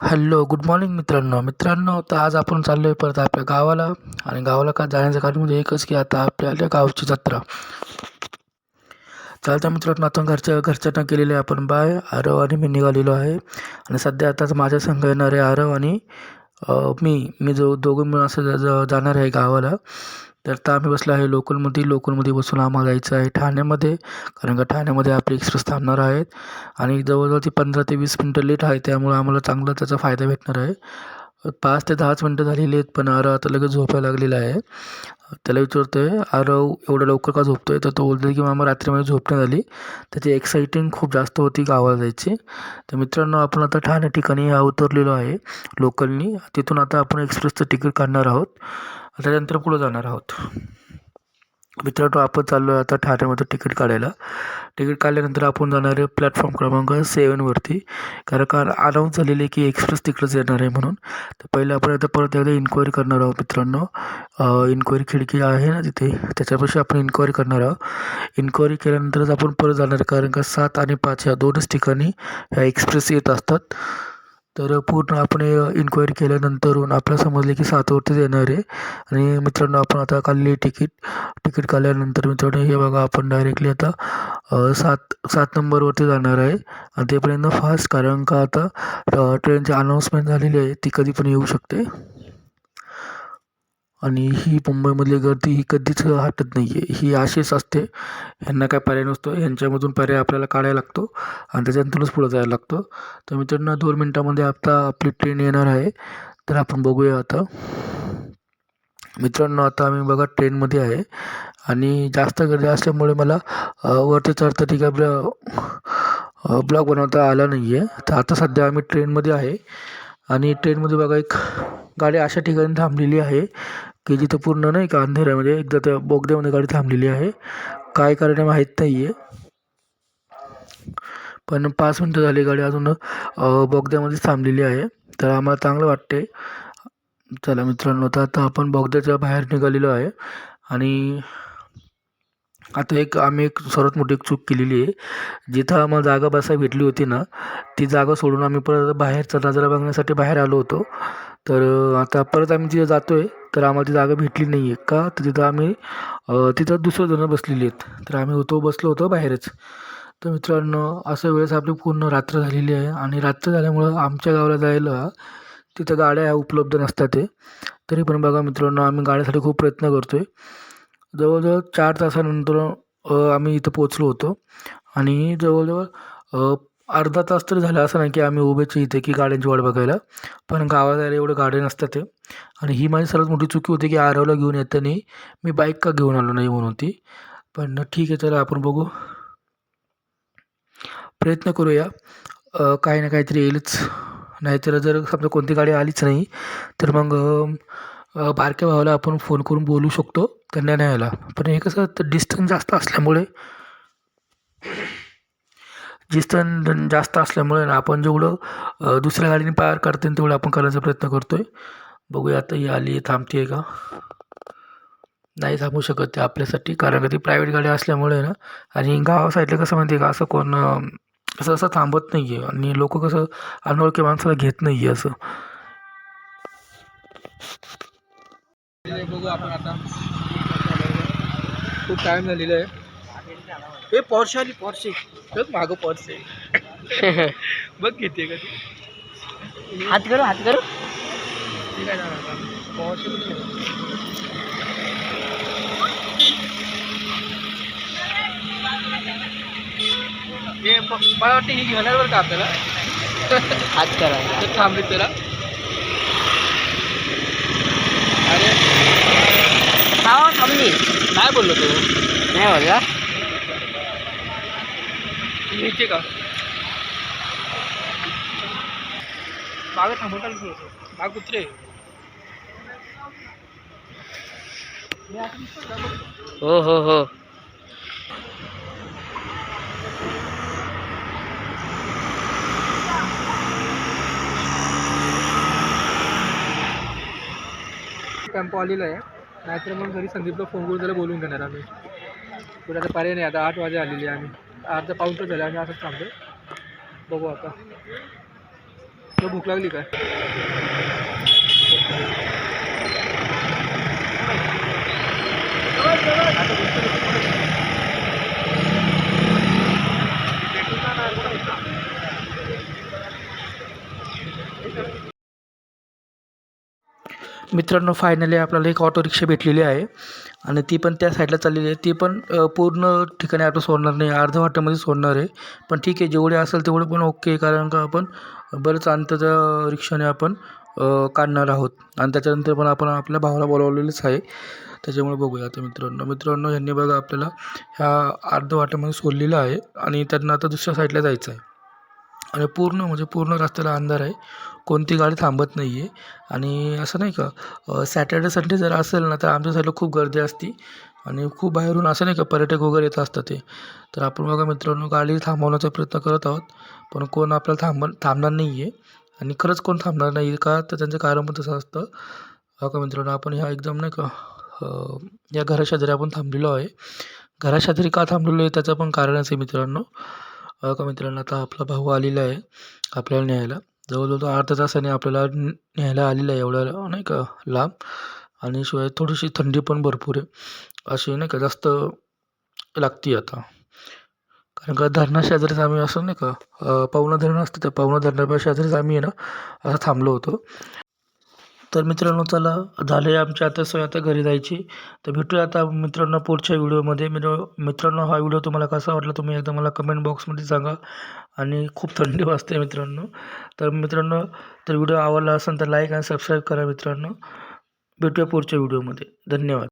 Hello good morning मित्रांनो. मित्रांनो तर आज आपण चाललो आहे परत आपल्या गावाला आणि गावाला का जाण्याचं कारण म्हणजे एकच की आता आपल्या गावची जत्रा. चालता मित्रांनो आता घरच्या घरच्यांना केलेले आहे आपण बाय आरव आणि मी निघालेलो आहे. आणि सध्या आताच माझ्या संघ येणार आहे आरव आणि मी मी जो दोघं मिळून असं जाणार आहे गावाला. तर आता आम्ही बसलो आहे लोकलमध्ये. लोकलमध्ये बसून आम्हाला जायचं आहे ठाण्यामध्ये कारण का ठाण्यामध्ये आपली एक्सप्रेस थांबणार आहेत. आणि जवळजवळ ती पंधरा ते वीस मिनटं लेट आहे त्यामुळं आम्हाला चांगला त्याचा फायदा भेटणार आहे. पाच ते दहाच मिनटं झालेली आहेत पण आरव आता लगेच झोपायला लागलेला आहे. त्याला विचारतो आहे आरव एवढं लवकर का झोपतो आहे तर तो बोलतो की मामा रात्रीमध्ये झोप नाही झाली. त्याची एक्साइटिंग खूप जास्त होती गावाला जायची. तर मित्रांनो आपण आता ठाणे ठिकाणी उतरलेलो आहे लोकलनी तिथून आता आपण एक्सप्रेसचं तिकीट काढणार आहोत. त्याच्यानंतर पुढं जाणार आहोत. मित्रांनो आपण चाललो आहे आता ठाण्यामध्ये तिकीट काढायला. तिकीट काढल्यानंतर आपण जाणार आहे प्लॅटफॉर्म क्रमांक सेवनवरती कारण का अनाऊन्स झालेलं आहे की एक्सप्रेस तिकडंच येणार आहे म्हणून. तर पहिले आपण आता परत एकदा इन्क्वायरी करणार आहोत मित्रांनो. इन्क्वायरी खिडकी आहे ना तिथे? त्याच्यापाशी आपण इन्क्वायरी करणार आहोत. इन्क्वायरी केल्यानंतरच आपण परत जाणार कारण का सात आणि पाच ह्या दोनच ठिकाणी ह्या एक्सप्रेस येत असतात. तर पूर्ण आपण इन्क्वायरी केल्यानंतरून आपल्याला समजले की सातवरतीच येणार आहे. आणि मित्रांनो आपण आता काढली तिकीट तिकीट काढल्यानंतर मित्रांनो हे बघा आपण डायरेक्टली आता सात सात नंबरवरती जाणार आहे. आणि तेपर्यंत फास्ट कारण का आता ट्रेनची अनाऊन्समेंट झालेली आहे ती कधी पण येऊ शकते. आणि ही मुंबईमधली गर्दी ही कधीच हटत नाही आहे ही अशीच असते. ह्यांना काय पर्याय नसतो. ह्यांच्यामधून पर्याय आपल्याला काढायला लागतो आणि त्याच्यानंतरच पुढं जायला लागतो. तर मित्रांनो दोन मिनटामध्ये आता आपली ट्रेन येणार आहे. तर आपण बघूया आता. मित्रांनो आता आम्ही बघा ट्रेनमध्ये आहे. आणि जास्त गर्दी असल्यामुळे मला वरती चढता ठीक आहे ब्लॉग बनवता आला नाही आहे तर आता सध्या आम्ही ट्रेनमध्ये आहे. आणि ट्रेनमध्ये बघा एक गाडी अशा ठिकाणी थांबलेली आहे की जिथं पूर्ण नाही का अंधेऱ्यामध्ये एकदा त्या बोगद्यामध्ये गाडी थांबलेली आहे. काय कारण आहे माहीत नाही आहे पण पाच मिनटं झाली गाडी अजून बोगद्यामध्येच थांबलेली आहे. तर आम्हाला चांगलं वाटते चला मित्रांनो तर आता आपण बोगद्याच्या बाहेर निघालेलो आहे. आणि आता एक आम्ही एक सर्वात मोठी एक चूक केलेली आहे. जिथं आम्हाला जागा बसायला भेटली होती ना ती जागा सोडून आम्ही परत बाहेरचा नजारा बघण्यासाठी बाहेर आलो होतो. तर आता परत आम्ही तिथं जातो आहे तर आम्हाला ती जागा भेटली नाही आहे का? तर तिथं आम्ही तिथं दुसरं जणं बसलेली आहेत. तर आम्ही होतो बसलो होतो बाहेरच. तर मित्रांनो अशा वेळेस आपली पूर्ण रात्र झालेली आहे आणि रात्र झाल्यामुळं आमच्या गावाला जायला तिथं गाड्या उपलब्ध नसतात ते तरी पण बघा मित्रांनो आम्ही गाड्यासाठी खूप प्रयत्न करतो आहे जवळजवळ चार तासानंतर आम्ही इथं पोचलो होतो. आणि जवळजवळ अर्धा तास तरी झाला असं नाही की आम्ही उभेच इथे की गाड्यांची वाट बघायला. पण गावात यायला एवढं गाड्या नसतात ते. आणि ही माझी सर्वात मोठी चुकी होती की आरवला घेऊन येताना मी बाईक का घेऊन आलो नाही म्हणून ती. पण ठीक आहे चला आपण बघू. प्रयत्न करूया. काही ना काहीतरी येईलच. नाहीतर जर समजा कोणती गाडी आलीच नाही तर मग बारक्या भावाला आपण फोन करून बोलू शकतो. त्यांना न्यायला पण हे कसं तर डिस्टन्स जास्त असल्यामुळे डिस्टन्स जास्त असल्यामुळे ना आपण जेवढं दुसऱ्या गाडीने पार करते तेवढं आपण करण्याचा प्रयत्न करतो आहे बघूया आता ही आली आहे थांबते का? नाही थांबू शकत ते आपल्यासाठी कारण का ती प्रायव्हेट गाडी असल्यामुळे ना. आणि गावा साईडला कसं माहिती आहे का असं कोण असं असं थांबत नाही आहे आणि लोक कसं अनोळखी माणसाला घेत नाही आहे असं. बघू आपण आता. खूप टाइम झालेला आहे हे पॉर्श आली पॉर्शे बघ मागं पॉर्श बघ किती आहे का ती. हात करू हात करू. पॉर्शे हे मला वाटतं ही घेणार बरं का आपल्याला? हात करा. तर थांबली त्याला अरे. थांबली काय बोललो तू? नाही बोलला. नीचे का? मागं थांबून टाक थोडंसं. माग कुत्रे हो हो हो. टेम्पो आलेला आहे. नाहीतर मग घरी संदीपला फोन करून त्याला बोलून घेणार आम्ही. पुढे आता पर्याय नाही आता आठ वाजे आलेली आहे आम्ही अर्धा पाऊन तर झाला आम्ही असंच थांबतो बघू आता. तुला भूक लागली काय? मित्रांनो फायनली आपल्याला एक ऑटो रिक्षा भेटलेली आहे. आणि ती पण त्या साईडला चाललेली आहे. ती पण पूर्ण ठिकाणी आपण सोडणार नाही. अर्ध्या वाट्यामध्ये सोडणार आहे. पण ठीक आहे जेवढे असेल तेवढे पण ओके कारण का आपण बरंच अंतरच्या रिक्षाने आपण काढणार आहोत. आणि त्याच्यानंतर पण आपण आपल्या भावाला बोलावलेलंच आहे. त्याच्यामुळे बघूया आता मित्रांनो. मित्रांनो यांनी बघा आपल्याला ह्या अर्ध्या वाट्यामध्ये सोडलेलं आहे. आणि त्यांना आता दुसऱ्या साईडला जायचं आहे. आणि पूर्ण म्हणजे पूर्ण रस्त्याला अंधार आहे. कोणती गाडी थांबत नाही आहे आणि असं नाही का सॅटर्डे संडे जर असेल ना तर आमच्या साईडला खूप गर्दी असते. आणि खूप बाहेरून असं नाही का पर्यटक वगैरे येत असतात ते. तर आपण बघा मित्रांनो गाडी थांबवण्याचा प्रयत्न करत आहोत. पण कोण आपल्याला थांब थांबणार नाही आहे आणि खरंच कोण थांबणार नाही आहे का तर त्यांचं कारण पण तसं असतं. बघा मित्रांनो आपण ह्या एकदम नाही का या घराशेजारी आपण थांबलेलो आहे. घराशेजारी का थांबलेलो आहे त्याचं पण कारण आहे मित्रांनो. का मित्रांनो आता आपला भाऊ आलेला आहे आपल्याला न्यायला. जवळजवळ तो अर्ध्या तासाने आपल्याला न्यायला आलेला आहे एवढ्या नाही का लांब. आणि शिवाय थोडीशी थंडी पण भरपूर आहे. अशी नाही का जास्त लागते आता. कारण का धरणा शेजारीच आम्ही असं नाही का पावणं धरणं धरण असतं त्या पावणं धरणाच्या शेजारीच आम्ही आहे ना असं थांबलो होतो. तर मित्रांनो चला झाले आमची आता सोय आता घरी जायची. तर भेटूया आता मित्रांनो पुढच्या व्हिडिओमध्ये. मित्र मित्रांनो हा व्हिडिओ तुम्हाला कसा वाटला तुम्ही एकदा मला कमेंट बॉक्समध्ये सांगा. आणि खूप थंडी वाजते मित्रांनो. तर मित्रांनो तर व्हिडिओ आवडला असेल तर लाईक आणि सबस्क्राईब करा मित्रांनो. भेटूया पुढच्या व्हिडिओमध्ये. धन्यवाद.